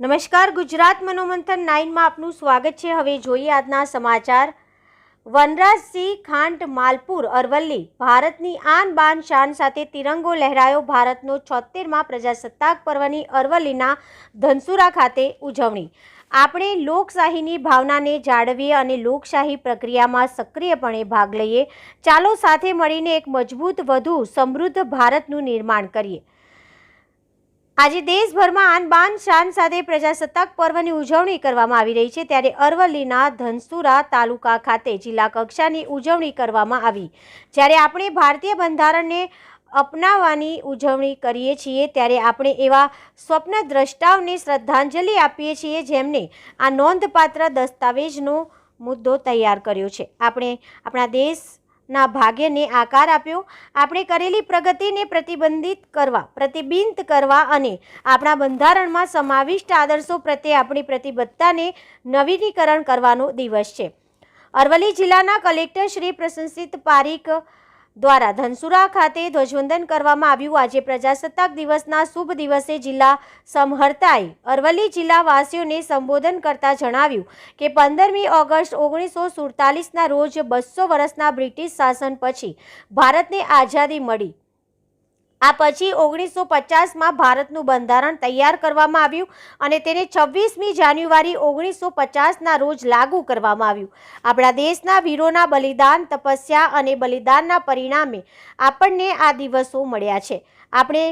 નમસ્કાર, ગુજરાત મનોમંથન નાઇનમાં આપનું સ્વાગત છે. હવે જોઈએ આજના સમાચાર. વનરાજસિંહ ખાંટ માલપુર, અરવલ્લી. ભારતની આન બાન શાન સાથે તિરંગો લહેરાયો ભારતનો છોતેરમાં પ્રજાસત્તાક પર્વની અરવલ્લીના ધનસુરા ખાતે ઉજવણી. આપણે લોકશાહીની ભાવનાને જાળવીએ અને લોકશાહી પ્રક્રિયામાં સક્રિયપણે ભાગ લઈએ. ચાલો સાથે મળીને એક મજબૂત, વધુ સમૃદ્ધ ભારતનું નિર્માણ કરીએ. આજે દેશભરમાં આન બાન શાન સાથે પ્રજાસત્તાક પર્વની ઉજવણી કરવામાં આવી રહી છે. ત્યારે અરવલ્લીના ધનસુરા તાલુકા ખાતે જિલ્લા કક્ષાની ઉજવણી કરવામાં આવી. જ્યારે આપણે ભારતીય બંધારણને અપનાવવાની ઉજવણી કરીએ છીએ, ત્યારે આપણે એવા સ્વપ્ન દ્રષ્ટાઓને શ્રદ્ધાંજલિ આપીએ છીએ, જેમને આ નોંધપાત્ર દસ્તાવેજનો મુદ્દો તૈયાર કર્યો છે. આપણે આપણા દેશના ભાગ્યને આકાર આપ્યો. આપણે કરેલી પ્રગતિને પ્રતિબંધિત કરવા પ્રતિબિંબિત કરવા અને આપણા બંધારણમાં સમાવિષ્ટ આદર્શો પ્રત્યે આપણી પ્રતિબદ્ધતાને નવીનીકરણ કરવાનો દિવસ છે. અરવલ્લી જિલ્લાના કલેક્ટર શ્રી પ્રશંસિત પારીખ દ્વારા ધનસુરા ખાતે ધ્વજવંદન કરવામાં આવ્યું. આજે પ્રજાસત્તાક દિવસના શુભ દિવસે જિલ્લા સમહર્તાએ અરવલ્લી જિલ્લાવાસીઓને સંબોધન કરતા જણાવ્યું કે પંદરમી ઓગસ્ટ ઓગણીસો સુડતાલીસના રોજ બસો વર્ષના બ્રિટિશ શાસન પછી ભારતને આઝાદી મળી. આ પછી ઓગણીસો પચાસમાં ભારતનું બંધારણ તૈયાર કરવામાં આવ્યું અને તેને છવ્વીસમી જાન્યુઆરી ઓગણીસો પચાસના રોજ લાગુ કરવામાં આવ્યું. આપણા દેશના વીરોના બલિદાન, તપસ્યા અને બલિદાનના પરિણામે આપણને આ દિવસો મળ્યા છે. આપણે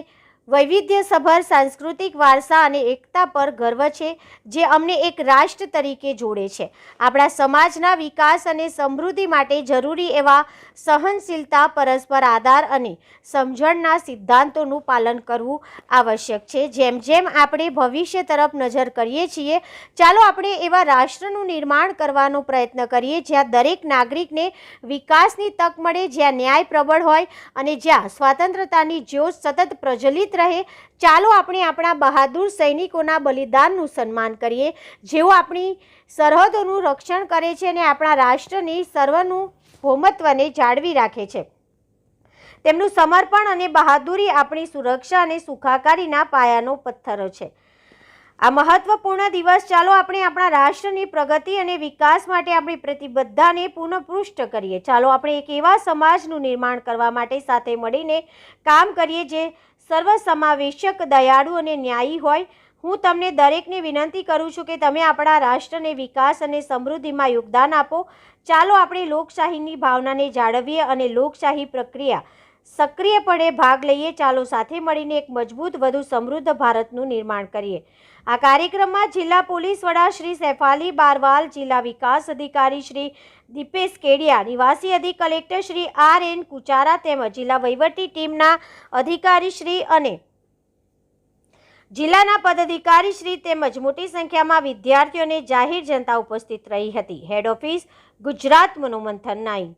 વૈવિધ્યસભર સાંસ્કૃતિક વારસા અને એકતા પર ગર્વ છે, જે અમને એક રાષ્ટ્ર તરીકે જોડે છે. આપણા સમાજના વિકાસ અને સમૃદ્ધિ માટે જરૂરી એવા સહનશીલતા, પરસ્પર આધાર અને સમજણના સિદ્ધાંતોનું પાલન કરવું આવશ્યક છે. જેમ જેમ આપણે ભવિષ્ય તરફ નજર કરીએ છીએ, ચાલો આપણે એવા રાષ્ટ્રનું નિર્માણ કરવાનો પ્રયત્ન કરીએ, જ્યાં દરેક નાગરિકને વિકાસની તક મળે, જ્યાં ન્યાય પ્રબળ હોય અને જ્યાં સ્વાતંત્રતાની જ્યોત સતત પ્રજ્વલિત રહે, ચાલો આપણે આપણા બહાદુર સૈનિકોના બલિદાનનું સન્માન કરીએ, જેઓ આપણી સરહદોનું રક્ષણ કરે છે અને આપણા રાષ્ટ્રની સર્વનું ભૌમત્વને જાળવી રાખે છે. તેમનું સમર્પણ અને બહાદુરી આપણી સુરક્ષા અને સુખાકારીના પાયાનો પથ્થરો છે. આ મહત્વપૂર્ણ દિવસ ચાલો આપણે આપણા રાષ્ટ્રની પ્રગતિ અને વિકાસ માટે આપણી પ્રતિબદ્ધતાને પુનઃપૃષ્ટ કરીએ. ચાલો આપણે એક એવા સમાજનું નિર્માણ કરવા માટે સાથે મળીને કામ કરીએ જે સર્વસમાવેશક દયાળુ અને ન્યાયી હોય, હું તમને દરેકને વિનંતી કરું છું કે તમે આપણા રાષ્ટ્રને વિકાસ અને સમૃદ્ધિમાં યોગદાન આપો. ચાલો આપણે લોકશાહીની ભાવનાને જાળવીએ અને લોકશાહી પ્રક્રિયા સક્રિયપણે ભાગ લઈએ. ચાલો સાથે મળીને એક મજબૂત, વધુ સમૃદ્ધ ભારતનું નિર્માણ કરીએ. આ કાર્યક્રમમાં જિલ્લા પોલીસ વડા શ્રી સૈફાલી બારવાલ, જિલ્લા વિકાસ અધિકારી શ્રી દીપેશ કેડિયા, નિવાસી અધિક collector Shri R N Kuchara તેમજ જિલ્લા વહીવટી ટીમના અધિકારી શ્રી અને જિલ્લાના પદાધિકારી શ્રી તેમજ મોટી સંખ્યામાં વિદ્યાર્થીઓને જાહેર જનતા ઉપસ્થિત રહી હતી. Head office Gujarat Manomanthan nine.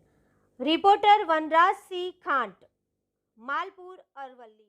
Reporter Vanrajsinh Khant. Malpur Aravalli.